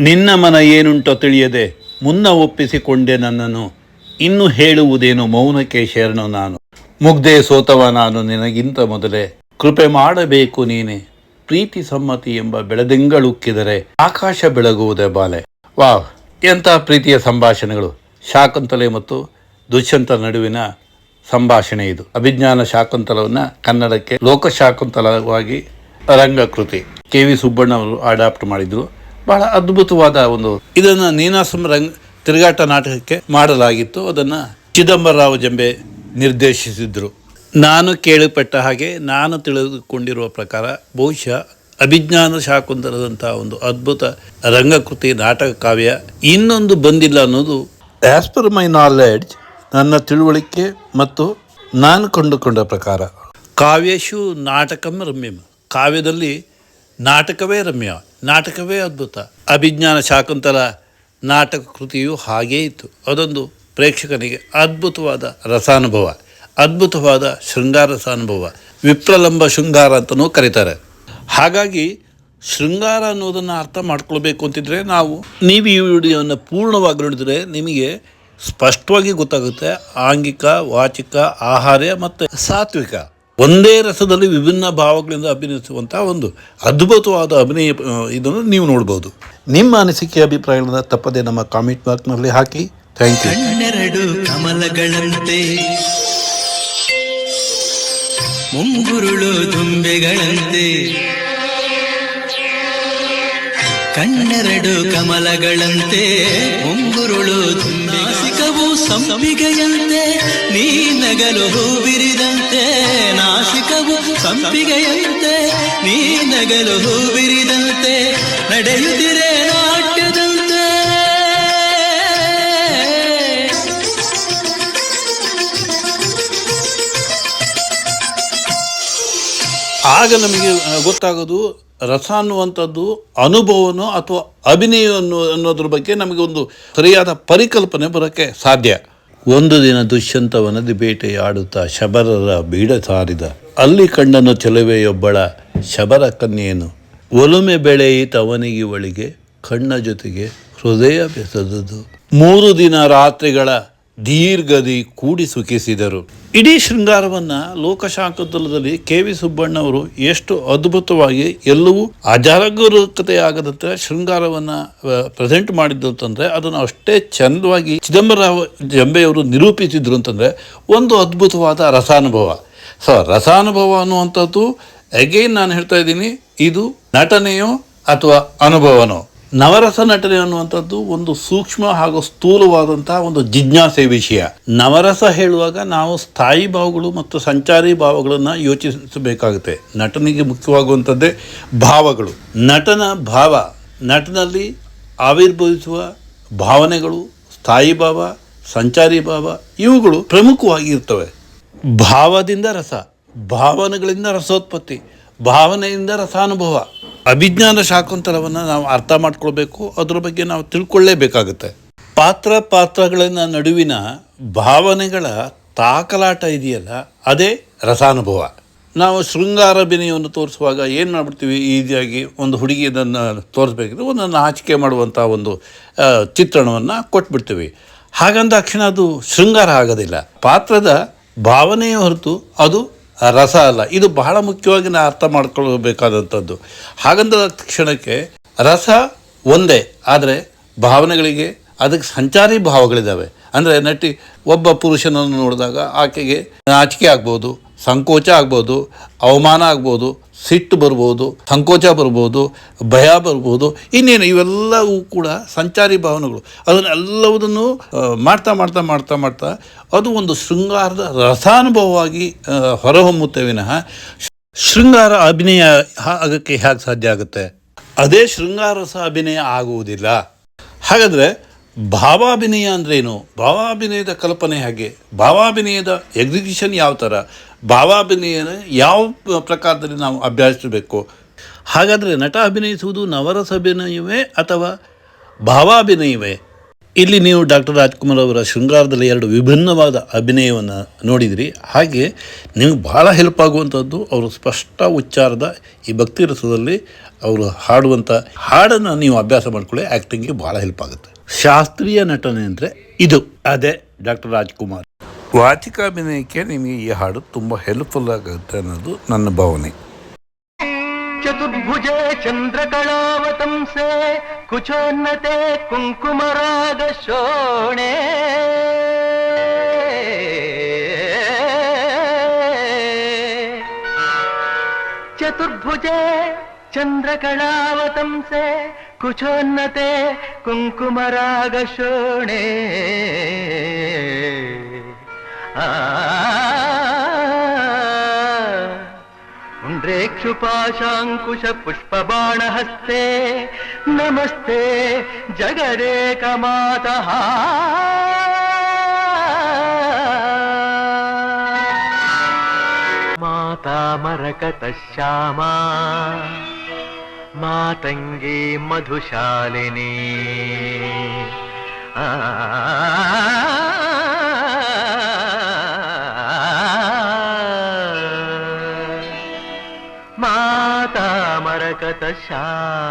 ನಿನ್ನ ಮನ ಏನುಂಟೋ ತಿಳಿಯದೆ ಮುನ್ನ ಒಪ್ಪಿಸಿಕೊಂಡೆ ನನ್ನನ್ನು. ಇನ್ನು ಹೇಳುವುದೇನು ಮೌನಕ್ಕೆ ಶರಣು ನಾನು. ಮುಗ್ಧೆ ಸೋತವ ನಾನು ನಿನಗಿಂತ ಮೊದಲೇ. ಕೃಪೆ ಮಾಡಬೇಕು ನೀನೆ. ಪ್ರೀತಿ ಸಮ್ಮತಿ ಎಂಬ ಬೆಳೆದಿಂಗಳುಕ್ಕಿದರೆ ಆಕಾಶ ಬೆಳಗುವುದೇ ಬಾಲೆ. ವಾವ್, ಎಂಥ ಪ್ರೀತಿಯ ಸಂಭಾಷಣೆಗಳು. ಶಾಕುಂತಲೆ ಮತ್ತು ದುಷ್ಯಂತ ನಡುವಿನ ಸಂಭಾಷಣೆ ಇದು. ಅಭಿಜ್ಞಾನ ಶಾಕುಂತಲವನ್ನು ಕನ್ನಡಕ್ಕೆ ಲೋಕಶಾಕುಂತಲವಾಗಿ ರಂಗಕೃತಿ. ಕೆ ವಿ ಸುಬ್ಬಣ್ಣ ಅವರು ಅಡಾಪ್ಟ್ ಮಾಡಿದ್ರು. ಬಹಳ ಅದ್ಭುತವಾದ ಒಂದು ಇದನ್ನು ನೀನಾಸಂ ರಂಗ್ ತಿರುಗಾಟ ನಾಟಕಕ್ಕೆ ಮಾಡಲಾಗಿತ್ತು. ಅದನ್ನು ಚಿದಂಬರರಾವ್ ಜಂಬೆ ನಿರ್ದೇಶಿಸಿದ್ರು. ನಾನು ಕೇಳಿಪಟ್ಟ ಹಾಗೆ ನಾನು ತಿಳಿದುಕೊಂಡಿರುವ ಪ್ರಕಾರ ಬಹುಶಃ ಅಭಿಜ್ಞಾನ ಶಾಕುಂತಲದಂಥ ಒಂದು ಅದ್ಭುತ ರಂಗಕೃತಿ ನಾಟಕ ಕಾವ್ಯ ಇನ್ನೊಂದು ಬಂದಿಲ್ಲ ಅನ್ನೋದು ಆ್ಯಸ್ ಪರ್ ಮೈ ನಾಲೆಡ್ಜ್ ನನ್ನ ತಿಳುವಳಿಕೆ ಮತ್ತು ನಾನು ಕಂಡುಕೊಂಡ ಪ್ರಕಾರ. ಕಾವ್ಯಶು ನಾಟಕಂ ರಮ್ಯಂ. ಕಾವ್ಯದಲ್ಲಿ ನಾಟಕವೇ ರಮ್ಯ. ನಾಟಕವೇ ಅದ್ಭುತ. ಅಭಿಜ್ಞಾನ ಶಾಕುಂತಲ ನಾಟಕ ಕೃತಿಯು ಹಾಗೇ ಇತ್ತು. ಅದೊಂದು ಪ್ರೇಕ್ಷಕನಿಗೆ ಅದ್ಭುತವಾದ ರಸಾನುಭವ, ಅದ್ಭುತವಾದ ಶೃಂಗಾರ ರಸಾನುಭವ, ವಿಪ್ರಲಂಬ ಶೃಂಗಾರ ಅಂತಲೂ ಕರೀತಾರೆ. ಹಾಗಾಗಿ ಶೃಂಗಾರ ಅನ್ನೋದನ್ನು ಅರ್ಥ ಮಾಡ್ಕೊಳ್ಬೇಕು ಅಂತಿದ್ರೆ ನಾವು ನೀವು ಈ ವಿಡಿಯೋವನ್ನು ಪೂರ್ಣವಾಗಿ ನೋಡಿದರೆ ನಿಮಗೆ ಸ್ಪಷ್ಟವಾಗಿ ಗೊತ್ತಾಗುತ್ತೆ ಆಂಗಿಕ, ವಾಚಿಕ, ಆಹಾರ್ಯ ಮತ್ತು ಸಾತ್ವಿಕ. ಒಂದೇ ರಸದಲ್ಲಿ ವಿಭಿನ್ನ ಭಾವಗಳಿಂದ ಅಭಿನಯಿಸುವಂಥ ಒಂದು ಅದ್ಭುತವಾದ ಅಭಿನಯ ಇದನ್ನು ನೀವು ನೋಡ್ಬೋದು. ನಿಮ್ಮ ಅನಿಸಿಕೆ, ಅಭಿಪ್ರಾಯಗಳನ್ನ ತಪ್ಪದೆ ನಮ್ಮ ಕಾಮೆಂಟ್ ಬಾಕ್ಸ್ನಲ್ಲಿ ಹಾಕಿ. ಥ್ಯಾಂಕ್ ಯು ಕಣ್ಣೆರಡು ಕಮಲಗಳಂತೆ ಮುಂಗುರುಳು ದುಂಬೆಗಳಂತೆ ಕಣ್ಣೆರಡು ಕಮಲಗಳಂತೆ ಮುಂಗುರುಳು ನಾಸಿಕವು ಸಂಪಿಗೆಯಂತೆ, ನೀ ನಗಲು ಹೂವಿರಿದಂತೆ, ನಾಸಿಕವು ಸಂಪಿಗೆಯಂತೆ, ನೀ ನಗಲು ಹೂವಿರಿದಂತೆ, ನಡೆಯುತ್ತಿರೆ ನಾಟ್ಯದಂತೆ. ಆಗ ನಮಗೆ ಗೊತ್ತಾಗೋದು ರಸ ಅನ್ನುವಂಥದ್ದು ಅನುಭವನೋ ಅಥವಾ ಅಭಿನಯ ಅನ್ನೋ ಅನ್ನೋದ್ರ ಬಗ್ಗೆ ನಮಗೆ ಒಂದು ಸರಿಯಾದ ಪರಿಕಲ್ಪನೆ ಬರೋಕ್ಕೆ ಸಾಧ್ಯ. ಒಂದು ದಿನ ದುಷ್ಯಂತವನದಿ ಬೇಟೆಯಾಡುತ್ತಾ ಶಬರರ ಬೀಡ ಸಾರಿದ. ಅಲ್ಲಿ ಕಂಡನು ಚೆಲುವೆಯೊಬ್ಬಳ ಶಬರ ಕನ್ಯೆಯನ್ನು. ಒಲುಮೆ ಬೆಳೆಯಿತವನಿಗೆ ಒಳಗೆ, ಕಣ್ಣ ಜೊತೆಗೆ ಹೃದಯ ಬೆಸದುದು. ಮೂರು ದಿನ ರಾತ್ರಿಗಳ ದೀರ್ಘದಿ ಕೂಡಿ ಸುಖಿಸಿದರು. ಇಡೀ ಶೃಂಗಾರವನ್ನು ಲೋಕಶಾಕುತಲದಲ್ಲಿ ಕೆ ವಿ ಸುಬ್ಬಣ್ಣವರು ಎಷ್ಟು ಅದ್ಭುತವಾಗಿ ಎಲ್ಲವೂ ಅಜಾಗರೂಕತೆಯಾಗದಂತೆ ಶೃಂಗಾರವನ್ನು ಪ್ರೆಸೆಂಟ್ ಮಾಡಿದ್ದು ಅಂತಂದರೆ ಅದನ್ನು ಅಷ್ಟೇ ಚಂದವಾಗಿ ಚಿದಂಬರರಾವ್ ಜಂಬೆಯವರು ನಿರೂಪಿಸಿದ್ರು ಅಂತಂದ್ರೆ ಒಂದು ಅದ್ಭುತವಾದ ರಸಾನುಭವ. ಸೊ, ರಸಾನುಭವ ಅನ್ನುವಂಥದ್ದು ಅಗೈನ್ ನಾನು ಹೇಳ್ತಾ ಇದ್ದೀನಿ, ಇದು ನಟನೆಯೋ ಅಥವಾ ಅನುಭವನೋ. ನವರಸ ನಟನೆ ಅನ್ನುವಂಥದ್ದು ಒಂದು ಸೂಕ್ಷ್ಮ ಹಾಗೂ ಸ್ಥೂಲವಾದಂತಹ ಒಂದು ಜಿಜ್ಞಾಸೆ ವಿಷಯ. ನವರಸ ಹೇಳುವಾಗ ನಾವು ಸ್ಥಾಯಿ ಭಾವಗಳು ಮತ್ತು ಸಂಚಾರಿ ಭಾವಗಳನ್ನು ಯೋಚಿಸಬೇಕಾಗುತ್ತೆ. ನಟನಿಗೆ ಮುಖ್ಯವಾಗುವಂಥದ್ದೇ ಭಾವಗಳು. ನಟನ ಭಾವ, ನಟನಲ್ಲಿ ಆವಿರ್ಭವಿಸುವ ಭಾವನೆಗಳು, ಸ್ಥಾಯಿ ಭಾವ, ಸಂಚಾರಿ ಭಾವ, ಇವುಗಳು ಪ್ರಮುಖವಾಗಿರ್ತವೆ ಭಾವದಿಂದ ರಸ, ಭಾವನೆಗಳಿಂದ ರಸೋತ್ಪತ್ತಿ, ಭಾವನೆಯಿಂದ ರಸಾನುಭವ. ಅಭಿಜ್ಞಾನ ಶಾಕುಂತಲವನ್ನು ನಾವು ಅರ್ಥ ಮಾಡ್ಕೊಳ್ಬೇಕು, ಅದ್ರ ಬಗ್ಗೆ ನಾವು ತಿಳ್ಕೊಳ್ಳೇಬೇಕಾಗುತ್ತೆ. ಪಾತ್ರ ಪಾತ್ರಗಳನ್ನ ನಡುವಿನ ಭಾವನೆಗಳ ತಾಕಲಾಟ ಇದೆಯಲ್ಲ, ಅದೇ ರಸಾನುಭವ. ನಾವು ಶೃಂಗಾರ ಅಭಿನಯವನ್ನು ತೋರಿಸುವಾಗ ಏನು ಮಾಡ್ಬಿಡ್ತೀವಿ, ಈಸಿಯಾಗಿ ಒಂದು ಹುಡುಗಿಯನ್ನು ತೋರಿಸ್ಬೇಕಿದ್ರೆ ಒಂದು ನಾಚಿಕೆ ಮಾಡುವಂಥ ಒಂದು ಚಿತ್ರಣವನ್ನು ಕೊಟ್ಬಿಡ್ತೀವಿ. ಹಾಗಂದ ತಕ್ಷಣ ಅದು ಶೃಂಗಾರ ಆಗೋದಿಲ್ಲ. ಪಾತ್ರದ ಭಾವನೆಯ ಹೊರತು ಅದು ರಸ ಅಲ್ಲ. ಇದು ಬಹಳ ಮುಖ್ಯವಾಗಿ ನಾ ಅರ್ಥ ಮಾಡ್ಕೊಳ್ಬೇಕಾದಂಥದ್ದು. ಹಾಗಂದ ಕ್ಷಣಕ್ಕೆ ರಸ ಒಂದೇ, ಆದರೆ ಭಾವನೆಗಳಿಗೆ ಅದಕ್ಕೆ ಸಂಚಾರಿ ಭಾವಗಳಿದ್ದಾವೆ. ಅಂದರೆ ನಟಿ ಒಬ್ಬ ಪುರುಷನನ್ನು ನೋಡಿದಾಗ ಆಕೆಗೆ ನಾಚಿಕೆ ಆಗ್ಬೋದು, ಸಂಕೋಚ ಆಗ್ಬೋದು, ಅವಮಾನ ಆಗ್ಬೋದು ಸಿಟ್ಟು ಬರ್ಬೋದು, ಸಂಕೋಚ ಬರ್ಬೋದು, ಭಯ ಬರ್ಬೋದು, ಇನ್ನೇನು ಇವೆಲ್ಲವೂ ಕೂಡ ಸಂಚಾರಿ ಭಾವನೆಗಳು. ಅದನ್ನೆಲ್ಲವುದನ್ನು ಮಾಡ್ತಾ ಮಾಡ್ತಾ ಮಾಡ್ತಾ ಮಾಡ್ತಾ ಅದು ಒಂದು ಶೃಂಗಾರದ ರಸಾನುಭವವಾಗಿ ಹೊರಹೊಮ್ಮುತ್ತೆ ವಿನಃ ಶೃಂಗಾರ ಅಭಿನಯ ಆಗಕ್ಕೆ ಹೇಗೆ ಸಾಧ್ಯ ಆಗುತ್ತೆ? ಅದೇ ಶೃಂಗಾರ ರಸ ಅಭಿನಯ ಆಗುವುದಿಲ್ಲ. ಹಾಗಾದರೆ ಭಾವಾಭಿನಯ ಅಂದ್ರೇನು? ಭಾವಾಭಿನಯದ ಕಲ್ಪನೆ ಹೇಗೆ? ಭಾವಾಭಿನಯದ ಎಕ್ಸಿಕ್ಯೂಷನ್ ಯಾವ ಥರ ಭಾವಾಭಿನಯನ ಯಾವ ಪ್ರಕಾರದಲ್ಲಿ ನಾವು ಅಭ್ಯಾಸಿಸಬೇಕು? ಹಾಗಾದರೆ ನಟ ಅಭಿನಯಿಸುವುದು ನವರಸ ಅಭಿನಯವೇ ಅಥವಾ ಭಾವಾಭಿನಯವೇ? ಇಲ್ಲಿ ನೀವು ಡಾಕ್ಟರ್ ರಾಜ್ಕುಮಾರ್ ಅವರ ಶೃಂಗಾರದಲ್ಲಿ ಎರಡು ವಿಭಿನ್ನವಾದ ಅಭಿನಯವನ್ನು ನೋಡಿದಿರಿ. ಹಾಗೆ ನಿಮಗೆ ಭಾಳ ಹೆಲ್ಪ್ ಆಗುವಂಥದ್ದು ಅವರು ಸ್ಪಷ್ಟ ಉಚ್ಚಾರದ ಈ ಭಕ್ತಿ ರಸದಲ್ಲಿ ಅವರು ಹಾಡುವಂಥ ಹಾಡನ್ನು ನೀವು ಅಭ್ಯಾಸ ಮಾಡಿಕೊಳ್ಳಿ ಆ್ಯಕ್ಟಿಂಗ್ಗೆ ಭಾಳ ಹೆಲ್ಪ್ ಆಗುತ್ತೆ. ಶಾಸ್ತ್ರೀಯ ನಟನೆ ಅಂದರೆ ಇದು. ಅದೇ ಡಾಕ್ಟರ್ ರಾಜ್ಕುಮಾರ್. ವಾಚಿಕಾಭಿನಯಕ್ಕೆ ನಿಮಗೆ ಈ ಹಾಡು ತುಂಬ ಹೆಲ್ಪ್ಫುಲ್ ಆಗುತ್ತೆ ಅನ್ನೋದು ನನ್ನ ಭಾವನೆ. ಚತುರ್ಭುಜೆ ಚಂದ್ರಕಳಾವತಂಸೆ ಕುಚೋನ್ನತೆ ಕುಂಕುಮರಾಗ ಶೋಣೆ. ಚತುರ್ಭುಜೆ ಚಂದ್ರಕಳಾವತಂಸೆ ಕುಚೋನ್ನತೆ ಕುಂಕುಮರಾಗ ಶೋಣೆ. రేక్షుపాశాంకుశ పుష్పబాణహస్తే. నమస్తే జగరేకమాత మాతామరకత శ్యామా మాతంగే మధుశాలిని. ఆ tá chato.